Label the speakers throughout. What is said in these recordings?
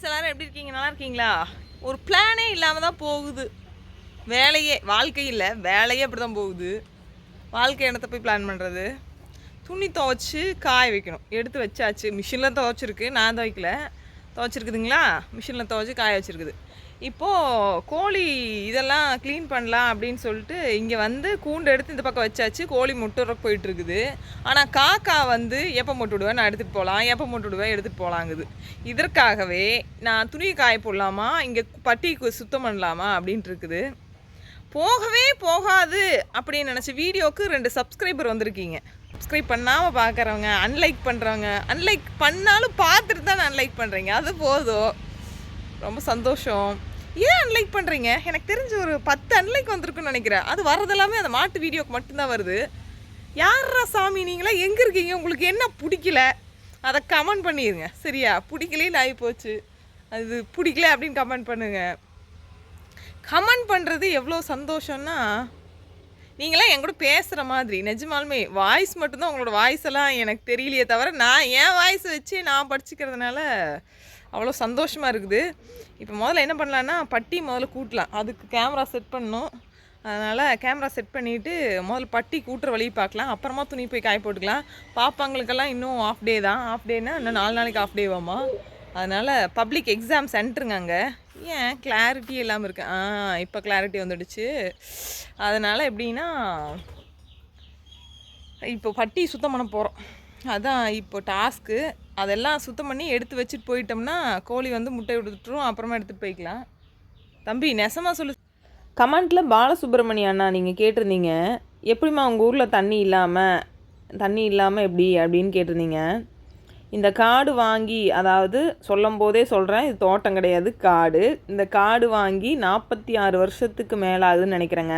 Speaker 1: friends எல்லோரும் எப்படி இருக்கீங்க நல்லா இருக்கீங்களா ஒரு பிளானே இல்லாமல் தான் போகுது வேலையே வாழ்க்கையில் வேலையே அப்படி தான் போகுது வாழ்க்கை இடத்த போய் பிளான் பண்ணுறது துணி துவைச்சி காய வைக்கணும் எடுத்து வச்சாச்சு மிஷினில் துவைச்சிருக்கு நான் துவைக்கல துவைச்சிருக்குதுங்களா மிஷினில் துவைச்சி காய வச்சுருக்குது இப்போது கோழி இதெல்லாம் க்ளீன் பண்ணலாம் அப்படின்னு சொல்லிட்டு இங்கே வந்து கூண்டு எடுத்து இந்த பக்கம் வச்சாச்சு கோழி முட்டுற போயிட்டுருக்குது ஆனால் காக்கா வந்து எப்போ முட்டுடுவேன் நான் எடுத்துகிட்டு போகலாம் எப்போ விடுவேன் எடுத்துகிட்டு போகலாங்குது இதற்காகவே நான் துணியை காய போடலாமா இங்கே பட்டிக்கு சுத்தம் பண்ணலாமா அப்படின்ட்டு இருக்குது போகவே போகாது அப்படின்னு நினச்ச வீடியோவுக்கு ரெண்டு சப்ஸ்கிரைபர் வந்திருக்கீங்க சப்ஸ்கிரைப் பண்ணாமல் பார்க்குறவங்க அன்லைக் பண்ணுறவங்க அன்லைக் பண்ணாலும் பார்த்துட்டு தான் அன்லைக் பண்ணுறீங்க அது போதும் ரொம்ப சந்தோஷம் ஏன் அன்லைக் பண்ணுறீங்க எனக்கு தெரிஞ்ச ஒரு பத்து அன்லைக் வந்திருக்குன்னு நினைக்கிறேன் அது வரதெல்லாமே அந்த மாட்டு வீடியோக்கு மட்டும்தான் வருது யாரா சாமி நீங்களா எங்கே இருக்கீங்க உங்களுக்கு என்ன பிடிக்கல அதை கமெண்ட் பண்ணிடுங்க சரியா பிடிக்கலேன்னு ஆகி போச்சு அது பிடிக்கல அப்படின்னு கமெண்ட் பண்ணுங்கள் கமெண்ட் பண்ணுறது எவ்வளோ சந்தோஷம்னா நீங்களாம் என் கூட பேசுகிற மாதிரி நிஜமாலுமே வாய்ஸ் மட்டும்தான் உங்களோட வாய்ஸ் எல்லாம் எனக்கு தெரியலையே தவிர நான் என் வாய்ஸ் வச்சு நான் படிச்சுக்கிறதுனால அவ்வளோ சந்தோஷமாக இருக்குது இப்போ முதல்ல என்ன பண்ணலான்னா பட்டி முதல்ல கூட்டலாம் அதுக்கு கேமரா செட் பண்ணணும் அதனால் கேமரா செட் பண்ணிவிட்டு முதல்ல பட்டி கூட்டுற வழி பார்க்கலாம் அப்புறமா துணி போய் காய போட்டுக்கலாம் பாப்பாங்களுக்கெல்லாம் இன்னும் ஆஃப் டே தான் ஆஃப் டேனால் இன்னும் நாலு நாளைக்கு ஆஃப் டேவாமா அதனால் பப்ளிக் எக்ஸாம் சென்டருங்க அங்கே ஏன் கிளாரிட்டி இல்லாமல் இருக்கு ஆ இப்போ கிளாரிட்டி வந்துடுச்சு அதனால் எப்படின்னா இப்போ பட்டி சுத்தம் பண்ண போகிறோம் அதான் இப்போ டாஸ்க்கு அதெல்லாம் சுத்தம் பண்ணி எடுத்து வச்சுட்டு போயிட்டோம்னா கோழி வந்து முட்டை விடுத்துட்டுரும் அப்புறமா எடுத்துகிட்டு போய்க்கலாம் தம்பி நெசமாக சொல்லு கமெண்ட்டில் பாலசுப்ரமணி அண்ணா நீங்கள் கேட்டிருந்தீங்க எப்படிம்மா உங்கள் ஊரில் தண்ணி இல்லாமல் தண்ணி இல்லாமல் எப்படி அப்படின்னு கேட்டிருந்தீங்க இந்த காடு வாங்கி அதாவது சொல்லும் போதே சொல்கிறேன் இது தோட்டம் கிடையாது காடு இந்த காடு வாங்கி நாற்பத்தி ஆறு வருஷத்துக்கு மேலே ஆகுதுன்னு நினைக்கிறேங்க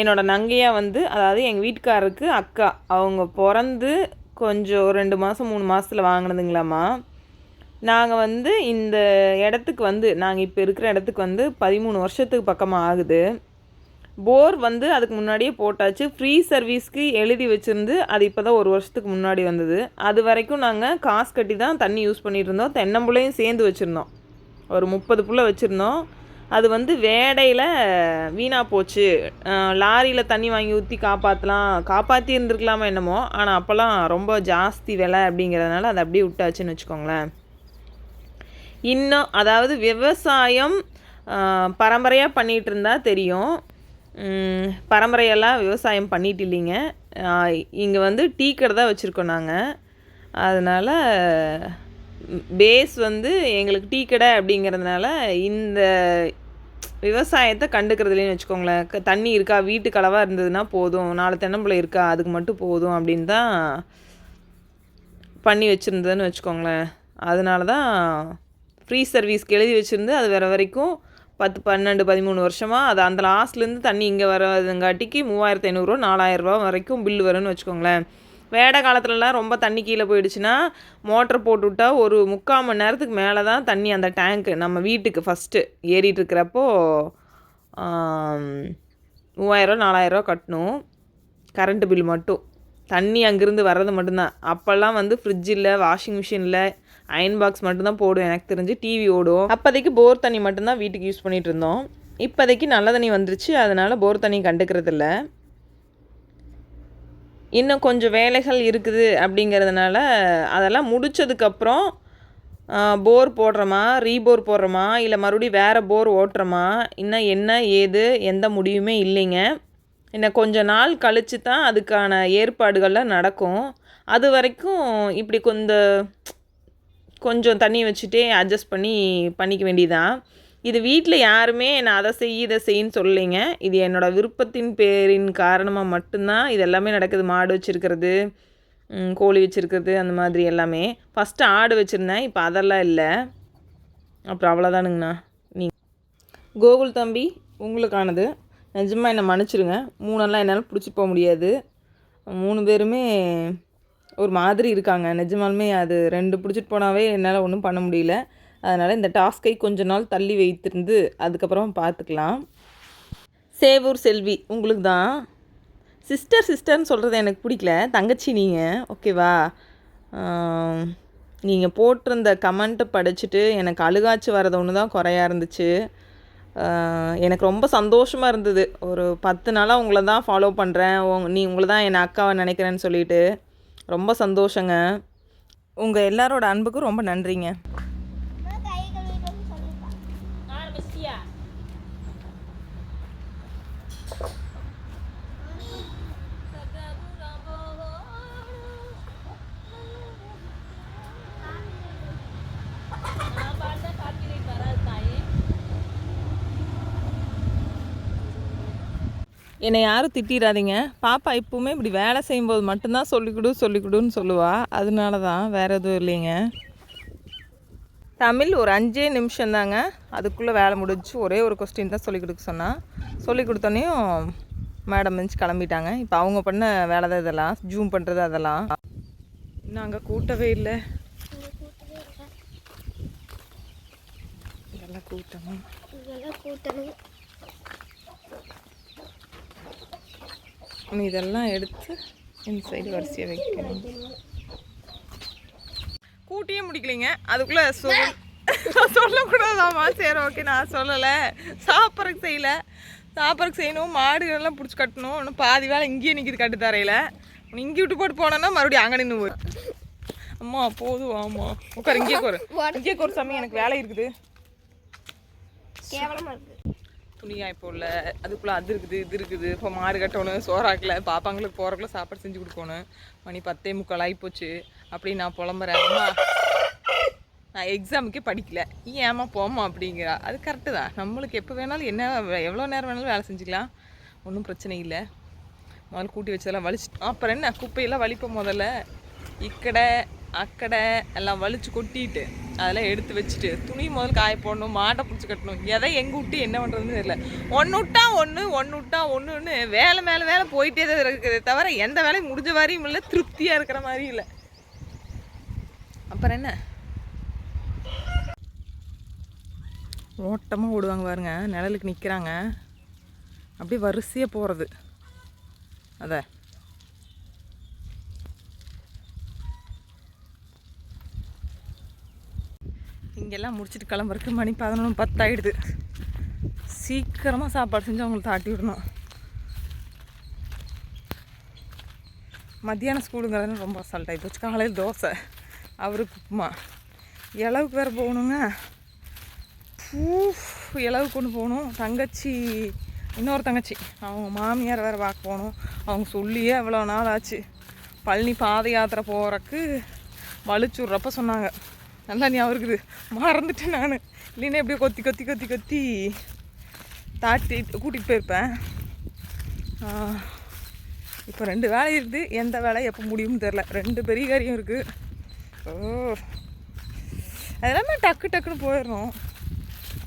Speaker 1: என்னோடய நங்கையாக வந்து அதாவது எங்கள் வீட்டுக்காரருக்கு அக்கா அவங்க பிறந்து கொஞ்சம் ரெண்டு மாதம் மூணு மாதத்தில் வாங்கினதுங்களாம்மா நாங்கள் வந்து இந்த இடத்துக்கு வந்து நாங்கள் இப்போ இருக்கிற இடத்துக்கு வந்து பதிமூணு வருஷத்துக்கு பக்கமாக ஆகுது போர் வந்து அதுக்கு முன்னாடியே போட்டாச்சு ஃப்ரீ சர்வீஸ்க்கு எழுதி வச்சுருந்து அது இப்போ தான் ஒரு வருஷத்துக்கு முன்னாடி வந்தது அது வரைக்கும் நாங்கள் காசு கட்டி தான் தண்ணி யூஸ் பண்ணிகிட்டு இருந்தோம் தென்னம்புள்ளையும் சேர்ந்து வச்சுருந்தோம் ஒரு முப்பது புள்ள வச்சுருந்தோம் அது வந்து வேடையில் வீணாக போச்சு லாரியில் தண்ணி வாங்கி ஊற்றி காப்பாற்றலாம் காப்பாற்றி இருந்துருக்கலாமா என்னமோ ஆனால் அப்போல்லாம் ரொம்ப ஜாஸ்தி விலை அப்படிங்கிறதுனால அதை அப்படியே விட்டாச்சுன்னு வச்சுக்கோங்களேன் இன்னும் அதாவது விவசாயம் பரம்பரையாக பண்ணிகிட்டு இருந்தால் தெரியும் பரம்பரையெல்லாம் விவசாயம் பண்ணிட்டு இல்லைங்க இங்கே வந்து டீ கடை தான் வச்சுருக்கோம் நாங்கள் அதனால் பேஸ் வந்து எங்களுக்கு டீ கடை அப்படிங்கிறதுனால இந்த விவசாயத்தை கண்டுக்கிறதுலேன்னு வச்சுக்கோங்களேன் தண்ணி இருக்கா வீட்டு அளவாக இருந்ததுன்னா போதும் நாலு தென்னம்பிள்ளை இருக்கா அதுக்கு மட்டும் போதும் அப்படின்னு தான் பண்ணி வச்சுருந்ததுன்னு வச்சுக்கோங்களேன் அதனால தான் ஃப்ரீ சர்வீஸ்க்கு எழுதி வச்சுருந்து அது வர வரைக்கும் பத்து பன்னெண்டு பதிமூணு வருஷமாக அது அந்த லாஸ்ட்லேருந்து தண்ணி இங்கே வரதுங்காட்டிக்கு மூவாயிரத்து ஐநூறுரூவா நாலாயிரரூவா வரைக்கும் பில் வரும்னு வச்சுக்கோங்களேன் வேடை காலத்துலலாம் ரொம்ப தண்ணி கீழே போயிடுச்சுன்னா மோட்டர் போட்டுவிட்டா ஒரு முக்கால் மணி நேரத்துக்கு மேலே தான் தண்ணி அந்த டேங்க்கு நம்ம வீட்டுக்கு ஃபஸ்ட்டு ஏறிட்டு இருக்கிறப்போ மூவாயிரரூவா நாலாயிரரூவா கட்டணும் கரண்ட்டு பில் மட்டும் தண்ணி அங்கேருந்து வர்றது மட்டும்தான் அப்போல்லாம் வந்து ஃப்ரிட்ஜ் இல்லை வாஷிங் மிஷின் இல்லை அயன் பாக்ஸ் மட்டும்தான் போடும் எனக்கு தெரிஞ்சு டிவி ஓடும் அப்போதைக்கு போர் தண்ணி மட்டும்தான் வீட்டுக்கு யூஸ் பண்ணிகிட்டு இருந்தோம் இப்போதைக்கு நல்ல தண்ணி வந்துருச்சு அதனால் போர் தண்ணி இல்லை இன்னும் கொஞ்சம் வேலைகள் இருக்குது அப்படிங்கிறதுனால அதெல்லாம் முடித்ததுக்கப்புறம் போர் போடுறோமா ரீபோர் போடுறோமா இல்லை மறுபடியும் வேறு போர் ஓட்டுறோமா இன்னும் என்ன ஏது எந்த முடிவுமே இல்லைங்க இன்னும் கொஞ்ச நாள் கழித்து தான் அதுக்கான ஏற்பாடுகள்லாம் நடக்கும் அது வரைக்கும் இப்படி கொஞ்சம் கொஞ்சம் தண்ணி வச்சுட்டே அட்ஜஸ்ட் பண்ணி பண்ணிக்க வேண்டியதான் இது வீட்டில் யாருமே நான் அதை செய் இதை செய்யின்னு சொல்லிங்க இது என்னோடய விருப்பத்தின் பேரின் காரணமாக மட்டும்தான் இது எல்லாமே நடக்குது மாடு வச்சுருக்கிறது கோழி வச்சுருக்கிறது அந்த மாதிரி எல்லாமே ஃபஸ்ட்டு ஆடு வச்சுருந்தேன் இப்போ அதெல்லாம் இல்லை அப்புறம் அவ்வளோதானுங்கண்ணா நீ கோகுல் தம்பி உங்களுக்கானது நிஜமாக என்னை மன்னிச்சிருங்க மூணெல்லாம் என்னால் பிடிச்சி போக முடியாது மூணு பேருமே ஒரு மாதிரி இருக்காங்க நிஜமாலுமே அது ரெண்டு பிடிச்சிட்டு போனாவே என்னால் ஒன்றும் பண்ண முடியல அதனால் இந்த டாஸ்கை கொஞ்ச நாள் தள்ளி வைத்திருந்து அதுக்கப்புறம் பார்த்துக்கலாம் சேவூர் செல்வி உங்களுக்கு தான் சிஸ்டர் சிஸ்டர்னு சொல்கிறது எனக்கு பிடிக்கல தங்கச்சி நீங்கள் ஓகேவா நீங்கள் போட்டிருந்த கமெண்ட்டை படிச்சுட்டு எனக்கு அழுகாச்சு வரது ஒன்று தான் குறையாக இருந்துச்சு எனக்கு ரொம்ப சந்தோஷமாக இருந்தது ஒரு பத்து நாளாக உங்களை தான் ஃபாலோ பண்ணுறேன் நீ உங்களை தான் என் அக்காவை நினைக்கிறேன்னு சொல்லிவிட்டு ரொம்ப சந்தோஷங்க உங்கள் எல்லாரோட அன்புக்கும் ரொம்ப நன்றிங்க என்னை யாரும் திட்டிடாதீங்க பாப்பா இப்போவுமே இப்படி வேலை செய்யும்போது மட்டும்தான் சொல்லிக்கொடு சொல்லிக்கொடுன்னு சொல்லுவாள் அதனால தான் வேறு எதுவும் இல்லைங்க தமிழ் ஒரு அஞ்சே நிமிஷம் தாங்க அதுக்குள்ளே வேலை முடிஞ்சு ஒரே ஒரு கொஸ்டின் தான் சொல்லிக் கொடுக்க சொன்னால் சொல்லி கொடுத்தோன்னையும் மேடம் மிஞ்சி கிளம்பிட்டாங்க இப்போ அவங்க பண்ண வேலை தான் இதெல்லாம் ஜூம் பண்ணுறது அதெல்லாம் நாங்கள் கூட்டவே இல்லை இதெல்லாம் கூட்டணும் இதெல்லாம் கூட்டணும் இதெல்லாம் எடுத்து இந்த சைடு வரிசையை வைக்கணும் கூட்டியே முடிக்கலைங்க அதுக்குள்ளே சொல் சொல்லக்கூடாதாம்மா சரி ஓகே நான் சொல்லலை சாப்பிட்றக்கு செய்யலை சாப்பிட்றக்கு செய்யணும் மாடுகள்லாம் பிடிச்சி கட்டணும் இன்னும் பாதி வேலை இங்கேயே நிற்கிது கட்டு தரையில் இங்கே விட்டு போட்டு போனோம்னா மறுபடியும் அங்கே நின்று போய் அம்மா போதும் ஆமா உட்கார் இங்கே கோரு இங்கே கோரு சாமி எனக்கு வேலை இருக்குது இருக்குது துணியாக இப்போ இல்லை அதுக்குள்ளே அது இருக்குது இது இருக்குது இப்போ மாறு கட்டணும் சோறாக்கல பாப்பாங்களுக்கு போகிறக்குள்ள சாப்பாடு செஞ்சு கொடுக்கணும் மணி பத்தே முக்கால் ஆகி போச்சு அப்படி நான் புலம்புறேன் அம்மா நான் எக்ஸாமுக்கே படிக்கல ஏமா போமா அப்படிங்கிறா அது கரெக்டு தான் நம்மளுக்கு எப்போ வேணாலும் என்ன எவ்வளோ நேரம் வேணாலும் வேலை செஞ்சுக்கலாம் ஒன்றும் பிரச்சனை இல்லை முதல்ல கூட்டி வச்சதெல்லாம் வலிச்சு அப்புறம் என்ன குப்பையெல்லாம் வலிப்போம் முதல்ல இக்கடை அக்கடை எல்லாம் வலிச்சு கொட்டிட்டு அதெல்லாம் எடுத்து வச்சுட்டு துணி முதல் காய போடணும் மாட்டை பிடிச்சி கட்டணும் எதை எங்கே விட்டு என்ன பண்ணுறதுன்னு தெரியல ஒன்று விட்டா ஒன்று ஒன்று விட்டா ஒன்றுன்னு வேலை மேலே வேலை போயிட்டே தான் இருக்குது தவிர எந்த வேலையும் முடிஞ்ச வாரியும் இல்லை திருப்தியாக இருக்கிற மாதிரியும் இல்லை அப்புறம் என்ன ஓட்டமாக ஓடுவாங்க பாருங்க நிழலுக்கு நிற்கிறாங்க அப்படியே வரிசையாக போகிறது அதை இங்கெல்லாம் முடிச்சுட்டு கிளம்புறக்கு மணி பதினொன்று பத்தாயிடுது சீக்கிரமாக சாப்பாடு செஞ்சு அவங்களுக்கு தாட்டி விடணும் மத்தியானம் ஸ்கூலுங்கிறது ரொம்ப அசால்ட் ஆகி போச்சு காலையில் தோசை அவருக்கு உப்புமா இளவுக்கு வேறு போகணுங்க இளவுக்கு கொண்டு போகணும் தங்கச்சி இன்னொரு தங்கச்சி அவங்க மாமியார் வேறு பார்க்க போகணும் அவங்க சொல்லியே எவ்வளோ நாள் ஆச்சு பழனி பாத யாத்திரை போகிறக்கு வலிச்சுட்றப்ப சொன்னாங்க நல்லா ஞாபகம் இருக்குது மறந்துட்டேன் நான் இல்லைன்னா எப்படியோ கொத்தி கொத்தி கொத்தி கொத்தி தாட்டி கூட்டிகிட்டு போயிருப்பேன் இப்போ ரெண்டு வேலை இருக்குது எந்த வேலை எப்போ முடியும்னு தெரில ரெண்டு பெரிய காரியம் இருக்குது ஓ அதெல்லாமே டக்கு டக்குன்னு போயிடுறோம்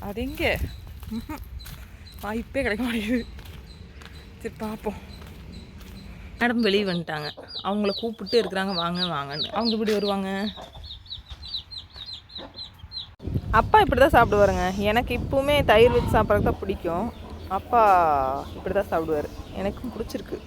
Speaker 1: அது எங்கே வாய்ப்பே கிடைக்க மாட்டேது சரி பார்ப்போம் மேடம் வெளியே வந்துட்டாங்க அவங்கள கூப்பிட்டு இருக்கிறாங்க வாங்க வாங்கன்னு அவங்க இப்படி வருவாங்க அப்பா இப்படி தான் சாப்பிடுவாருங்க எனக்கு இப்போவுமே தயிர் வச்சு சாப்பிட்றதுக்கு தான் பிடிக்கும் அப்பா இப்படி தான் சாப்பிடுவார் எனக்கும் பிடிச்சிருக்கு